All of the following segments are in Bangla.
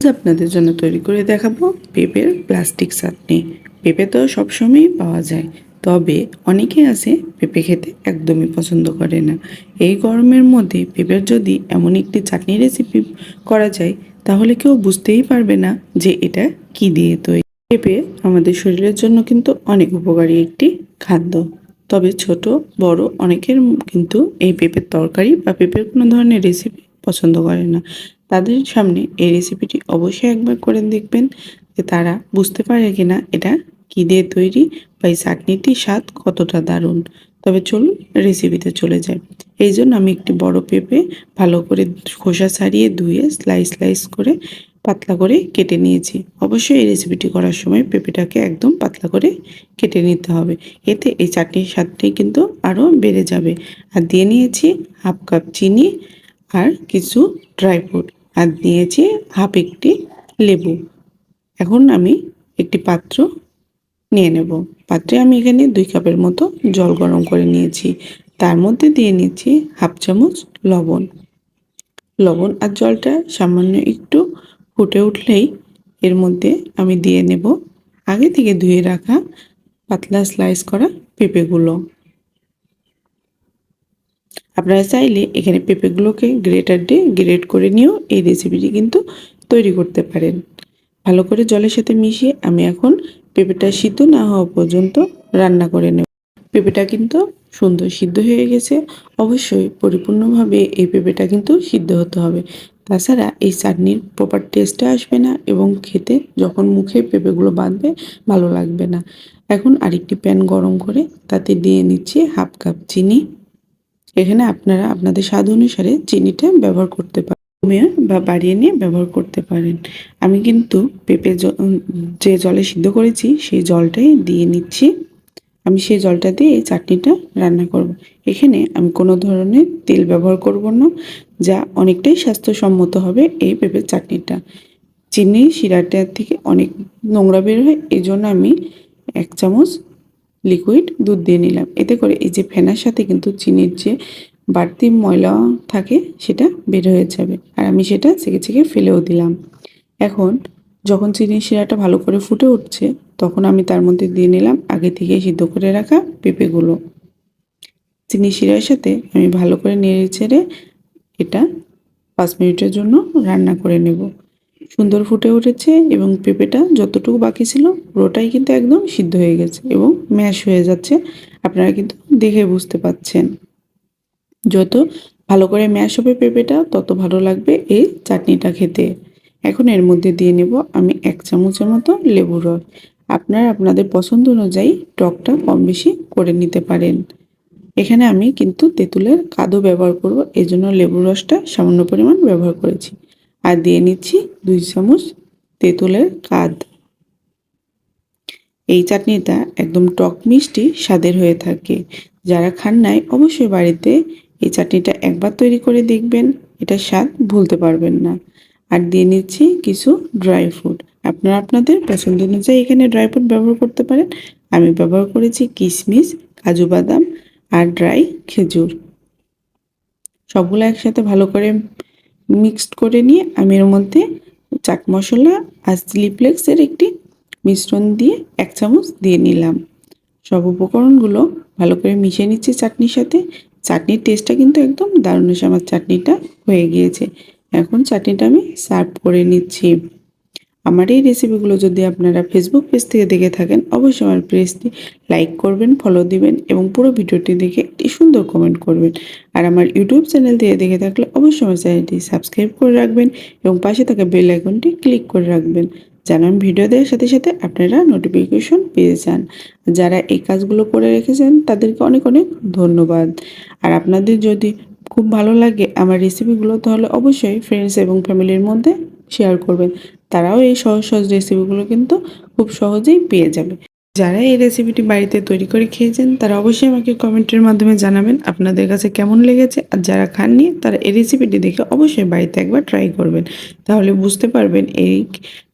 আপনাদের জন্য তৈরি করে দেখাবো পেঁপের প্লাস্টিক চাটনি। পেঁপে তো সবসময়ই পাওয়া যায়, তবে অনেকে আছে পেঁপে খেতে একদমই পছন্দ করে না। এই গরমের মধ্যে পেঁপের যদি এমন একটি চাটনি রেসিপি করা যায়, তাহলে কেউ বুঝতেই পারবে না যে এটা কি দিয়ে তৈরি। পেঁপে আমাদের শরীরের জন্য কিন্তু অনেক উপকারী একটি খাদ্য। তবে ছোট, বড় অনেকের কিন্তু এই পেঁপের তরকারি বা পেঁপের কোনো ধরনের রেসিপি পছন্দ করে না। তাদের সামনে এই রেসিপিটি অবশ্যই একবার করে দেখবেন যে তারা বুঝতে পারে কিনা এটা কী দিয়ে তৈরি বা এই চাটনিটির স্বাদ কতটা দারুণ। তবে চলুন রেসিপিতে চলে যায় এই জন্য আমি একটি বড় পেঁপে ভালো করে খোসা ছাড়িয়ে ধুয়ে স্লাইস স্লাইস করে পাতলা করে কেটে নিয়েছি। অবশ্যই এই রেসিপিটি করার সময় পেঁপেটাকে একদম পাতলা করে কেটে নিতে হবে। এতে এই চাটনির স্বাদটি কিন্তু আরও বেড়ে যাবে। আর দিয়ে নিয়েছি হাফ কাপ চিনি আর কিছু ড্রাই ফ্রুট আর দিয়েছি হাফ একটি লেবু। এখন আমি একটি পাত্র নিয়ে নেব। পাত্রে আমি এখানে দুই কাপের মতো জল গরম করে নিয়েছি। তার মধ্যে দিয়ে নিচ্ছি হাফ চামচ লবণ। লবণ আর জলটা সামান্য একটু ফুটে উঠলেই এর মধ্যে আমি দিয়ে নেব আগে থেকে ধুয়ে রাখা পাতলা স্লাইস করা পেঁপেগুলো। আপনারা চাইলে এখানে পেঁপেগুলোকে গ্রেটার দিয়ে গ্রেট করে নিয়েও এই রেসিপিটি কিন্তু তৈরি করতে পারেন। ভালো করে জলের সাথে মিশিয়ে আমি এখন পেঁপেটা সিদ্ধ না হওয়া পর্যন্ত রান্না করে নেব। পেঁপেটা কিন্তু সুন্দর সিদ্ধ হয়ে গেছে। অবশ্যই পরিপূর্ণভাবে এই পেঁপেটা কিন্তু সিদ্ধ হতে হবে। তাছাড়া এই চাটনির প্রপার টেস্টটা আসবে না এবং খেতে যখন মুখে পেঁপেগুলো বাঁধবে ভালো লাগবে না। এখন আরেকটি প্যান গরম করে তাতে দিয়ে নিচ্ছি হাফ কাপ চিনি। এখানে আপনারা আপনাদের স্বাদ অনুসারে চিনিটা ব্যবহার করতে পারেন। কমিয়ে বা বাড়িয়ে নিয়ে ব্যবহার করতে পারেন। আমি কিন্তু পেঁপে যে জলে সিদ্ধ করেছি সেই জলটাই দিয়ে নিচ্ছি। আমি সেই জলটা দিয়ে এই চাটনিটা রান্না করব। এখানে আমি কোনো ধরনের তেল ব্যবহার করব না, যা অনেকটাই স্বাস্থ্যসম্মত হবে এই পেঁপের চাটনিটা। চিনি শিরাটার থেকে অনেক নোংরা বের হয় এই জন্য আমি এক চামচ লিকুইড দুধ দিয়ে নিলাম। এতে করে এই যে ফেনার সাথে কিন্তু চিনির যে বাড়তি ময়লা থাকে, সেটা বের হয়ে যাবে। আর আমি সেটা ছেঁকে ছেঁকে ফেলেও দিলাম। এখন যখন চিনির শিরাটা ভালো করে ফুটে উঠছে, তখন আমি তার মধ্যে দিয়ে নিলাম আগে থেকে সিদ্ধ করে রাখা পেঁপেগুলো। চিনি শিরার সাথে আমি ভালো করে নেড়ে ছেড়ে এটা পাঁচ মিনিটের জন্য রান্না করে নেব। সুন্দর ফুটে উঠেছে এবং পেঁপেটা যতটুকু বাকি ছিল পুরোটাই কিন্তু একদম সিদ্ধ হয়ে গেছে এবং ম্যাশ হয়ে যাচ্ছে। আপনারা কিন্তু দেখে বুঝতে পাচ্ছেন। যত ভালো করে ম্যাশ হবে পেঁপেটা, তত ভালো লাগবে এই চাটনিটা খেতে। এখন এর মধ্যে দিয়ে নেব আমি এক চামচের মতো লেবুর রস। আপনারা আপনাদের পছন্দ অনুযায়ী টকটা কম বেশি করে নিতে পারেন। এখানে আমি কিন্তু তেঁতুলের কাদও ব্যবহার করব এই জন্য লেবুর রসটা সামান্য পরিমাণ ব্যবহার করেছি। আর দিয়ে নিচ্ছি দুই চামচ তেঁতুলের কাদ। এই চাটনিটা একদম টক মিষ্টি স্বাদের হয়ে থাকে। যারা খান নাই, অবশ্যই বাড়িতে এই চাটনিটা একবার তৈরি করে দেখবেন। এটা স্বাদ ভুলতে পারবেন না। আর দিয়ে নিচ্ছি কিছু ড্রাই ফ্রুট। আপনারা আপনাদের পছন্দ অনুযায়ী এখানে ড্রাই ফ্রুট ব্যবহার করতে পারেন। আমি ব্যবহার করেছি কিশমিশ কাজু বাদাম আর ড্রাই খেজুর। সবগুলো একসাথে ভালো করে মিক্সড করে নিয়ে আমি এর মধ্যে চাট মশলা আর চিলি ফ্লেক্সের একটি মিশ্রণ দিয়ে এক চামচ দিয়ে নিলাম। সব উপকরণগুলো ভালো করে মিশিয়ে নিচ্ছি চাটনির সাথে। চাটনির টেস্টটা কিন্তু একদম দারুণ আমার চাটনিটা হয়ে গিয়েছে। এখন চাটনিটা আমি সার্ভ করে নিচ্ছি। আমার এই রেসিপিগুলো যদি আপনারা ফেসবুক পেজ থেকে দেখে থাকেন, অবশ্যই আমার পেজটি লাইক করবেন ফলো দিবেন এবং পুরো ভিডিওটি দেখে একটি সুন্দর কমেন্ট করবেন। আর আমার ইউটিউব চ্যানেল থেকে দেখে থাকলে অবশ্যই আমার চ্যানেলটি সাবস্ক্রাইব করে রাখবেন এবং পাশে থাকা বেল আইকনটি ক্লিক করে রাখবেন। আমি ভিডিও দেওয়ার সাথে সাথে আপনারা নোটিফিকেশন পেয়ে যান। যারা এই কাজগুলো করে রেখেছেন, তাদেরকে অনেক অনেক ধন্যবাদ। আর আপনাদের যদি খুব ভালো লাগে আমার রেসিপিগুলো তাহলে অবশ্যই ফ্রেন্ডস এবং ফ্যামিলির মধ্যে শেয়ার করবেন। তারাও এই সহজ সহজ রেসিপিগুলো কিন্তু খুব সহজেই পেয়ে যাবে। যারা এই রেসিপিটি বাড়িতে তৈরি করে খেয়েছেন, তারা অবশ্যই আমাকে কমেন্টের মাধ্যমে জানাবেন আপনাদের কাছে কেমন লেগেছে। আর যারা খাননি, তারা এই রেসিপিটি দেখে অবশ্যই বাড়িতে একবার ট্রাই করবেন। তাহলে বুঝতে পারবেন এই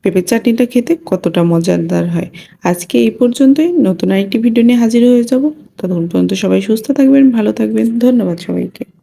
পেঁপের চাটনিটা খেতে কতটা মজাদার হয়। আজকে এই পর্যন্তই। নতুন আরেকটি ভিডিও নিয়ে হাজির হয়ে যাব। ততক্ষণ পর্যন্ত সবাই সুস্থ থাকবেন, ভালো থাকবেন। ধন্যবাদ সবাইকে।